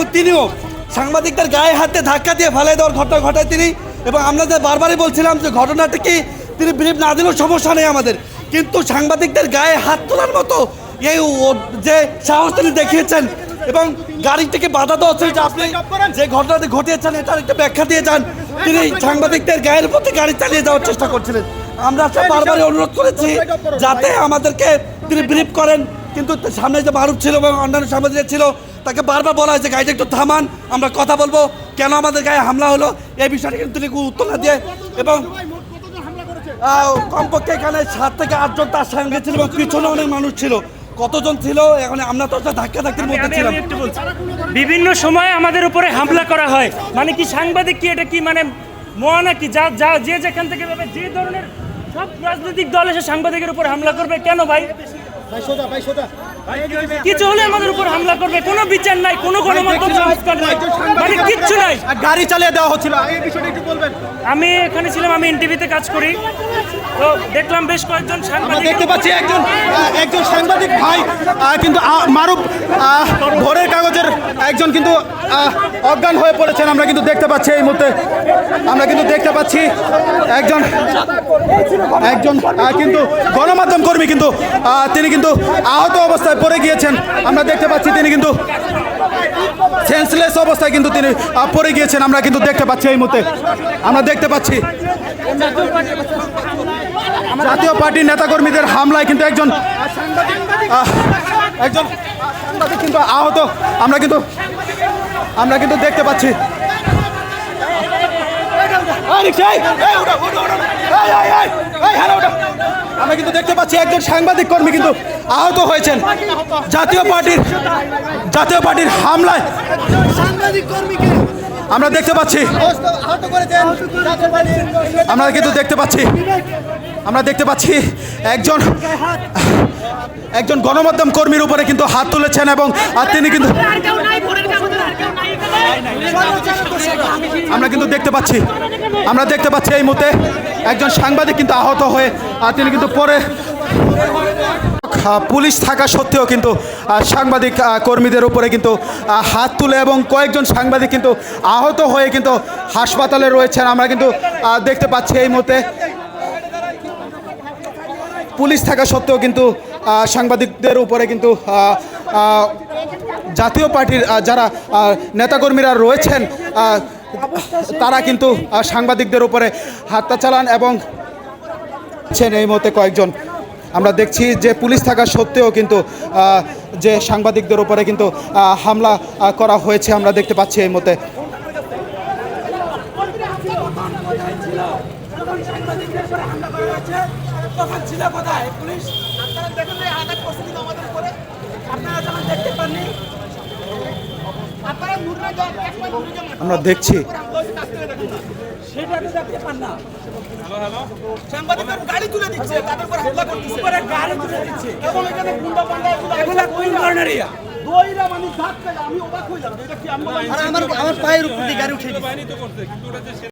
এবং তিনিও সাংবাদিকদের গায়ে হাতে ধাক্কা দিয়ে ফেলে দেওয়ার ঘটনা ঘটায় তিনি। এবং আমরা যে বারবারই বলছিলাম যে ঘটনাটা কি, তিনি ব্রিফ না দিলেও সমস্যা নেই আমাদের। কিন্তু সাংবাদিকদের গায়ে হাত তোলার মতো এই যে সাহস তিনি দেখিয়েছেন এবং গাড়ি থেকে বাধা দেওয়া হচ্ছে যে আপনি যে ঘটনাটি ঘটিয়েছেন, এটার একটা ব্যাখ্যা দিয়ে যান। তিনি সাংবাদিকদের গায়ের প্রতি গাড়ি চালিয়ে যাওয়ার চেষ্টা করছিলেন। আমরা বারবারই অনুরোধ করেছি যাতে আমাদেরকে তিনি ব্রিফ করেন। কিন্তু সামনে যে মারুফ ছিল এবং অন্যান্য সাংবাদিক ছিল তাকে বারবার বলা হয়েছে গাড়িটা একটু থামান আমরা কথা বলব। কেন আমাদের গায়ে হামলা হলো? এই বিষয়টা কিন্তু তিনি উত্তর না দিয়ে এবং কমপক্ষে এখানে সাত থেকে আটজন তার সঙ্গে ছিল এবং পিছনে অনেক মানুষ ছিল। কতজন ছিল? এখন আমরা তো ধাক্কা ধাক্কির মধ্যে ছিলাম। বিভিন্ন সময় আমাদের উপরে হামলা করা হয়। মানে কি সাংবাদিক কি এটা কি মানে মহানা কি? যা যা যে যেখান থেকে যে ধরনের সব রাজনৈতিক দল এসে সাংবাদিকের উপর হামলা করবে কেন ভাই? কিছু হলে আমাদের উপর হামলা করবে কোনো বিচার নাই কোনো গণমাধ্যম সংস্কার নাই। কিচ্ছু নাই। গাড়ি চালিয়ে দেওয়া হচ্ছিল। এই বিষয়টা একটু বলবেন। আমি এখানে ছিলাম আমি এনটিভিতে কাজ করি। তো দেখলাম বেশ কয়েকজন সাংবাদিক। দেখতে পাচ্ছি একজন একজন সাংবাদিক ভাই কিন্তু মারুফ ভোরের কাগজের একজন কিন্তু অজ্ঞান হয়ে পড়েছেন। আমরা কিন্তু দেখতে পাচ্ছি এই মুহূর্তে আমরা কিন্তু দেখতে পাচ্ছি একজন একজন কিন্তু গণমাধ্যম কর্মী কিন্তু তিনি কিন্তু আহত অবস্থায় পড়ে গিয়েছেন। আমরা দেখতে পাচ্ছি তিনি কিন্তু সেন্সলেস অবস্থায় কিন্তু তিনি পড়ে গিয়েছেন আমরা কিন্তু দেখতে পাচ্ছি এই মুহূর্তে আমরা দেখতে পাচ্ছি জাতীয় পার্টির নেতাকর্মীদের হামলায় কিন্তু একজন একজন কিন্তু আহত আমরা কিন্তু আমরা কিন্তু দেখতে পাচ্ছি আমরা কিন্তু দেখতে পাচ্ছি একজন সাংবাদিক কর্মী কিন্তু আহত হয়েছেন। জাতীয় পার্টির জাতীয় পার্টির হামলায় সাংবাদিক কর্মীকে আমরা দেখতে পাচ্ছি। আমরা কিন্তু দেখতে পাচ্ছি। আমরা দেখতে পাচ্ছি একজন একজন গণমাধ্যম কর্মীর উপরে কিন্তু হাত তুলেছেন এবং আর তিনি কিন্তু আমরা কিন্তু দেখতে পাচ্ছি। আমরা দেখতে পাচ্ছি এই মুহূর্তে একজন সাংবাদিক কিন্তু আহত হয়ে তিনি কিন্তু পরে পুলিশ থাকা সত্ত্বেও কিন্তু সাংবাদিক কর্মীদের উপরে কিন্তু হাত তুলে এবং কয়েকজন সাংবাদিক কিন্তু আহত হয়ে কিন্তু হাসপাতালে রয়েছেন। আমরা কিন্তু দেখতে পাচ্ছি এই মুহূর্তে। পুলিশ থাকা সত্ত্বেও কিন্তু সাংবাদিকদের উপরে কিন্তু জাতীয় পার্টির যারা নেতাকর্মীরা রয়েছেন তারা কিন্তু সাংবাদিকদের উপরে হাতটা চালান এবং এই মতে কয়েকজন। আমরা দেখছি যে পুলিশ থাকা সত্ত্বেও কিন্তু যে সাংবাদিকদের উপরে কিন্তু হামলা করা হয়েছে, আমরা দেখতে পাচ্ছি এই ছিল কোথায় পুলিশ আপনারা দেখেন আঘাত করছে আমাদের উপরে আপনারা যখন দেখতে পাননি আমরা দেখছি। মানে ধাক্কা আমি অবাক হইলাম এটা কি আমি আমার আমার পায়ের উপর দিয়ে গাড়ি উঠে দিচ্ছে।